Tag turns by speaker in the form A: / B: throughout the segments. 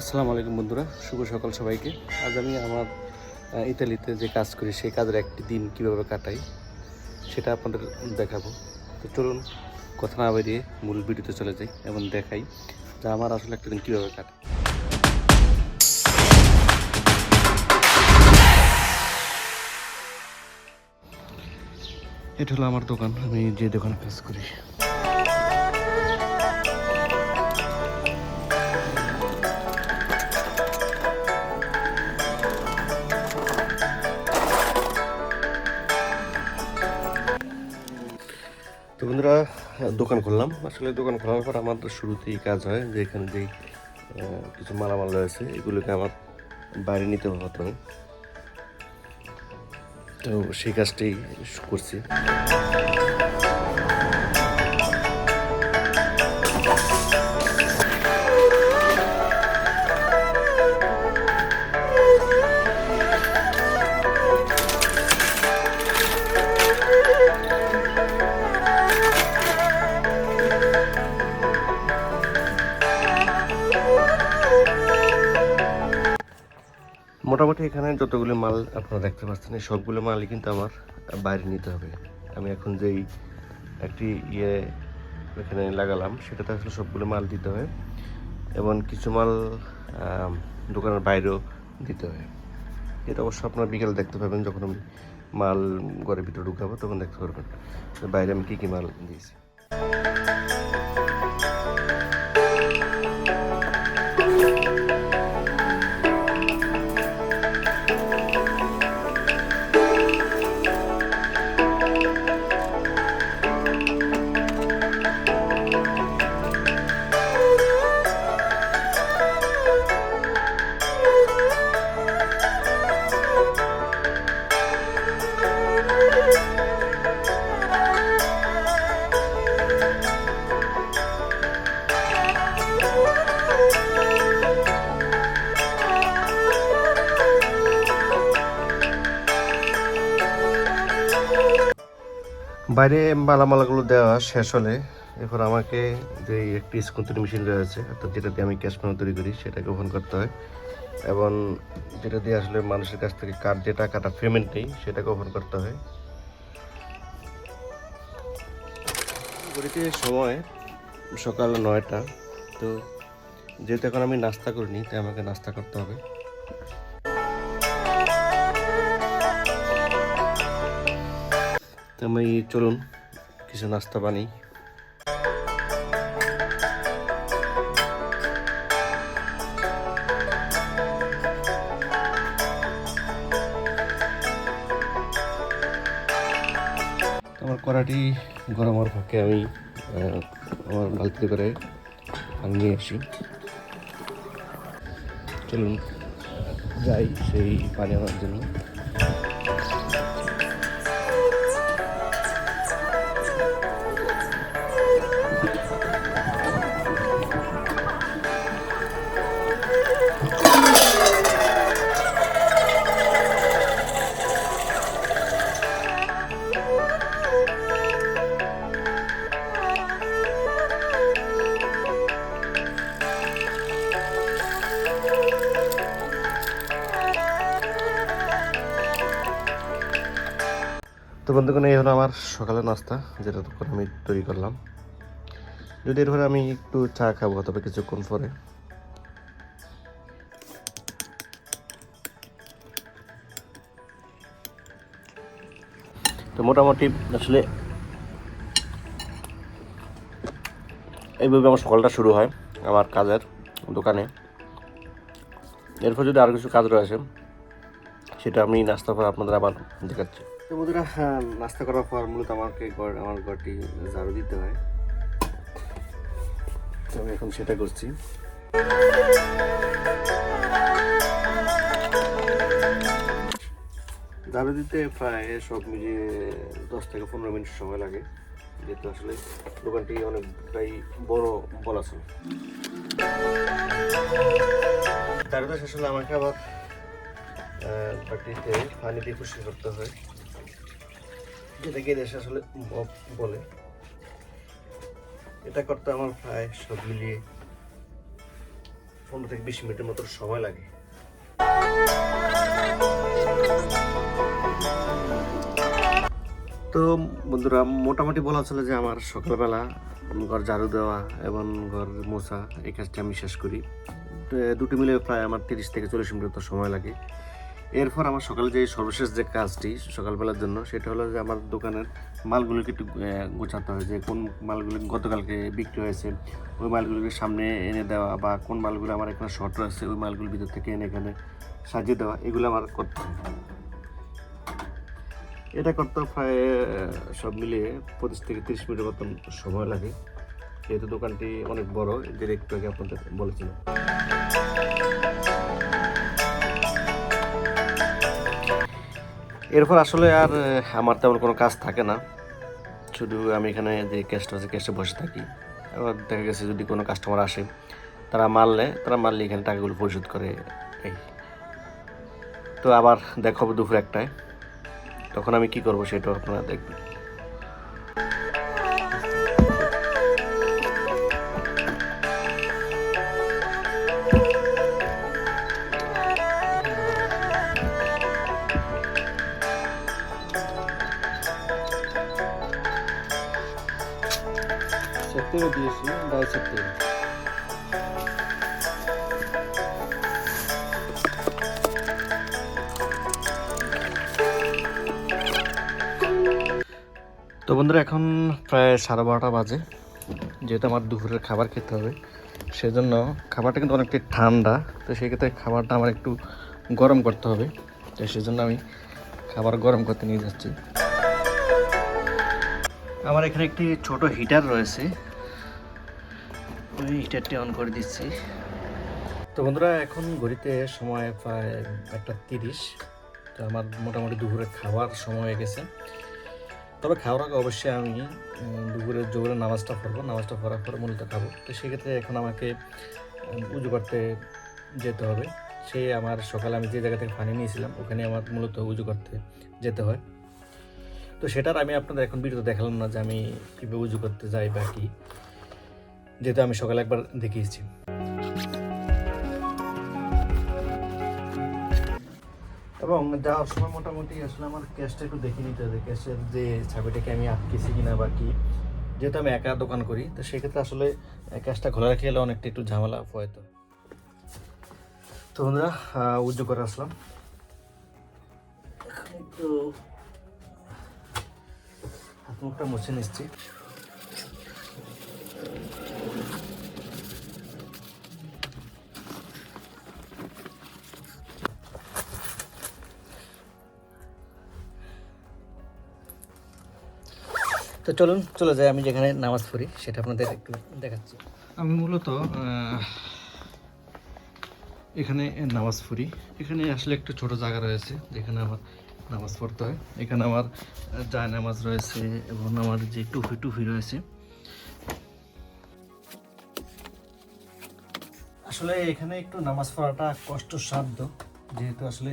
A: আসসালামু আলাইকুম বন্ধুরা, শুভ সকাল সবাইকে। আজ আমি আমার ইতালিতে যে কাজ করি, সেই কাজের একটি দিন কীভাবে কাটাই, সেটা আপনাদের দেখাবো। তো চলুন, কথা না বেরিয়ে মূল ভিডিওতে চলে যাই এবং দেখাই যে আমার আসলে একটা দিন কীভাবে কাটে এটা হলো আমার দোকান, আমি যে দোকানে কাজ করি। তো বন্ধুরা, দোকান খুললাম। আসলে দোকান খোলার পর আমার শুরুতেই কাজ হয় যে এখানে যেই কিছু মালামাল রয়েছে, এগুলোকে আমার বাইরে নিতে হতো তো সেই কাজটাই করছি। মোটামুটি এখানে যতগুলো মাল আপনারা দেখতে পাচ্ছেন, এই সবগুলো মালই কিন্তু আমার বাইরে নিতে হবে। আমি এখন যেই একটি ইয়ে এখানে লাগালাম, সেটাতে আসলে সবগুলো মাল দিতে হয়। এবং কিছু মাল দোকানের বাইরেও দিতে হয়। এটা অবশ্য আপনারা বিকেলে দেখতে পাবেন, যখন আমি মাল ঘরের ভিতরে ঢুকাবো, তখন দেখতে পারবেন বাইরে আমি কী কী মাল দিয়েছি। বাইরে মালামালাগুলো দেওয়া শেষ হলে এরপর আমাকে যে একটি স্কুন্তরি মেশিন রয়েছে, অর্থাৎ যেটা দিয়ে আমি ক্যাশ মেমো তৈরি করি, সেটাকে ওপেন করতে হয়। এবং যেটা দিয়ে আসলে মানুষের কাছ থেকে কার যে টাকাটা পেমেন্ট নেই, সেটাকে ওপেন করতে হয়। ঘড়িতে সময় সকাল নয়টা, তো যেহেতু এখন আমি নাস্তা করিনি, তাই আমাকে নাস্তা করতে হবে। আমি চলুন, কিছু নাস্তা বানাই। আমার কড়াটি গরম হওয়ার ফাঁকে আমি আমার বালতিতে করে নিয়ে আসি। চলুন, যাই সেই পানি আনার জন্য। বন্ধুগণ, এই হলো আমার সকালের নাস্তা, যেটা তখন আমি তৈরি করলাম। যদি এরপরে আমি একটু চা খাব তবে কিছুক্ষণ পরে। তো মোটামুটি আসলে এইভাবে আমার সকালটা শুরু হয় আমার কাজের দোকানে। এরপর যদি আরও কিছু কাজ রয়েছে, সেটা আমি নাস্তা পর আপনাদের আবার দেখাচ্ছি। তো বন্ধুরা হ্যাঁ, নাস্তা করার পর মূলত আমাকে ঘর আমার ঘরটি ঝাড়ু দিতে হয়। তো আমি এখন সেটা করছি। ঝাড়ু দিতে প্রায় সব মিলিয়ে দশ থেকে পনেরো মিনিট সময় লাগে। যেহেতু আসলে দোকানটি অনেকটাই বড় বলা ছিল শেষ হলে আমাকে আবার পানি দিয়ে পরিষ্কার করতে হয়। যেটাকে দেশে আসলে মপ বলে। এটা করতে আমার প্রায় সব মিলিয়ে পনেরো থেকে বিশ মিনিটের মতো সময় লাগে। তো বন্ধুরা, মোটামুটি বলা চলে যে আমার সকালবেলা ঘর ঝাড়ু দেওয়া এবং ঘর মোছা এই কাজটা আমি শেষ করি। দুটো মিলে প্রায় আমার তিরিশ থেকে চল্লিশ মিনিট সময় লাগে। এরপর আমার সকালে যে সর্বশেষ যে কাজটি সকালবেলার জন্য, সেটা হলো যে আমার দোকানের মালগুলোকে একটু গোছাতে হয়, যে কোন মালগুলি গতকালকে বিক্রি হয়েছে, ওই মালগুলোকে সামনে এনে দেওয়া বা কোন মালগুলো আমার এখানে শর্ট রয়েছে ওই মালগুলো ভিতর থেকে এনে এখানে সাজিয়ে দেওয়া, এগুলো আমার করতে এটা করতে প্রায় সব মিলিয়ে পঁচিশ থেকে তিরিশ মিনিটের মতন সময় লাগে। যেহেতু দোকানটি অনেক বড় যে একটু আগে আপনাদের বলেছিলাম। এরপর আসলে আর আমার তেমন কোনো কাজ থাকে না। শুধু আমি এখানে যে ক্যাশটা আছে ক্যাশে বসে থাকি। আবার দেখা গেছে যদি কোনো কাস্টমার আসে, তারা মারলে তারা মারলে এখানে টাকাগুলো পরিশোধ করে এই। তো আবার দেখা হবে দুপুর একটায়। তখন আমি কি করব সেটাও আপনারা দেখবেন।
B: সত্যিও দিয়েছি ডাই সত্যি
A: তো বন্ধুরা, এখন প্রায় সাড়ে বারোটা বাজে, যেহেতু আমার দুপুরের খাবার খেতে হবে, সেজন্য খাবারটা কিন্তু অনেকটাই ঠান্ডা, তো সেক্ষেত্রে খাবারটা আমার একটু গরম করতে হবে, তো সেজন্য আমি খাবার গরম করতে নিয়ে যাচ্ছি। আমার এখানে একটি ছোট হিটার রয়েছে ওই হিটারটি অন করে দিচ্ছি। তো বন্ধুরা এখন ঘড়িতে সময় প্রায় একটা তিরিশ। তো আমার মোটামুটি দুপুরে খাওয়ার সময় হয়ে গেছে। তবে খাওয়ার আগে অবশ্যই আমি উম, দুপুরের জোরে নামাজটা পড়ব। নামাজটা পড়ার পরে মূলত খাব। তো সেক্ষেত্রে এখন আমাকে উজু করতে যেতে হবে। সে আমার সকালে আমি যে জায়গা থেকে পানি নিয়েছিলাম ওখানে আমার মূলত উজু করতে যেতে হয়। তো সেটার আমি আপনাদের এখন ভিডিওতে দেখালাম না যে আমি কীভাবে উজু করতে যাই বা কি। যেহেতু আমি সকালে একবার দেখিয়েছি। এবং যাওয়ার সময় মোটামুটি আসলে আমার ক্যাশটা একটু দেখে নিতে হবে। ক্যাশের যে চাবিটাকে আমি আটকেছি কিনা বা কি যেহেতু আমি একা দোকান করি তো সেক্ষেত্রে আসলে ক্যাশটা খোলা রেখে এলে অনেকটা একটু ঝামেলা হয়তো তো। আহ, উজ্জু করে আসলাম। একটু হাত মুখটা মুছে নিচ্ছি। তো চলুন, চলে যাই আমি যেখানে নামাজ পড়ি, সেটা আপনাদের একটু দেখাচ্ছি। আমি মূলত এখানে নামাজ পড়ি। এখানে আসলে একটু ছোট জায়গা রয়েছে, যেখানে আমার নামাজ পড়তে হয়। এখানে আমার জায় নামাজ রয়েছে এবং আমার যে টুফি টুফি রয়েছে। আসলে এখানে একটু নামাজ পড়াটা কষ্টসাধ্য, যেহেতু আসলে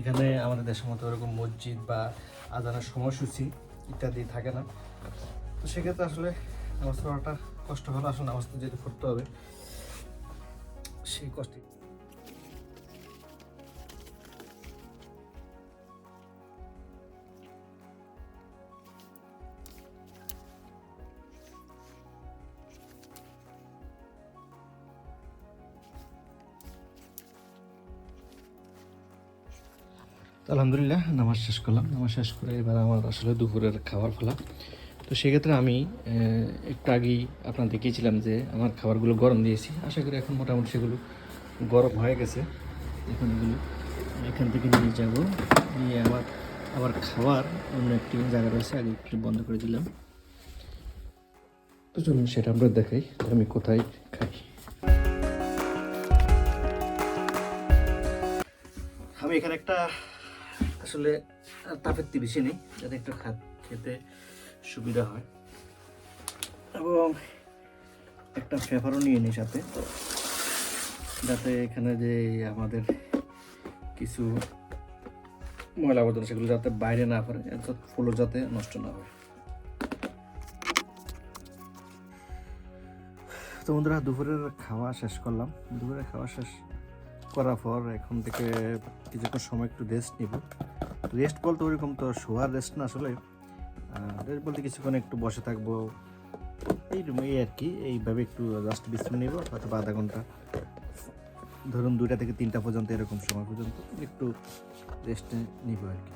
A: এখানে আমাদের দেশের মতো এরকম মসজিদ বা আজানের সময়সূচি ইত্যাদি থাকে না। তো সেক্ষেত্রে আসলে নামাজ পড়াটা কষ্ট হলো। আসলে নামাজ তো যেহেতু পড়তে হবে, সেই কষ্টে। আলহামদুলিল্লাহ, নামাজ শেষ করলাম। নামাজ শেষ করে এবার আমার আসলে দুপুরের খাবার ফেলা তো সেক্ষেত্রে আমি একটু আগেই আপনার দেখিয়েছিলাম যে আমার খাবারগুলো গরম দিয়েছি। আশা করি এখন মোটামুটি সেগুলো গরম হয়ে গেছে। এখন এগুলো এখান থেকে নিয়ে যাব। নিয়ে আমার আবার খাবার অন্য একটি জায়গা রয়েছে, আগে একটু বন্ধ করে দিলাম। তো চলুন সেটা আমরা দেখাই আমি কোথায় খাই। আমি এখানে একটা, আসলে তাপের বেশি নেই যাতে একটু খেতে সুবিধা হয়। এবং একটা পেপারও নিয়ে নিই সাথে। যাতে এখানে যে আমাদের কিছু ময়লা আবর্জনা সেগুলো যাতে বাইরে না পড়ে অর্থাৎ ফুলো যাতে নষ্ট না হয়। তো
C: বন্ধুরা, দুপুরের খাওয়া শেষ করলাম। দুপুরের খাওয়া শেষ করার পর এখন থেকে কিছুক্ষণ সময় একটু রেস্ট নিব। রেস্ট বলতে ওরকম তো শোয়ার রেস্ট না আসলে। রেস্ট বলতে কিছুক্ষণ একটু বসে থাকব। এই এই আর কি, এইভাবে একটু জাস্ট বিশ্রাম নেব, অথবা আধা ঘণ্টা। ধরুন দুইটা থেকে তিনটা পর্যন্ত, এরকম সময় পর্যন্ত একটু রেস্ট নিব আর কি।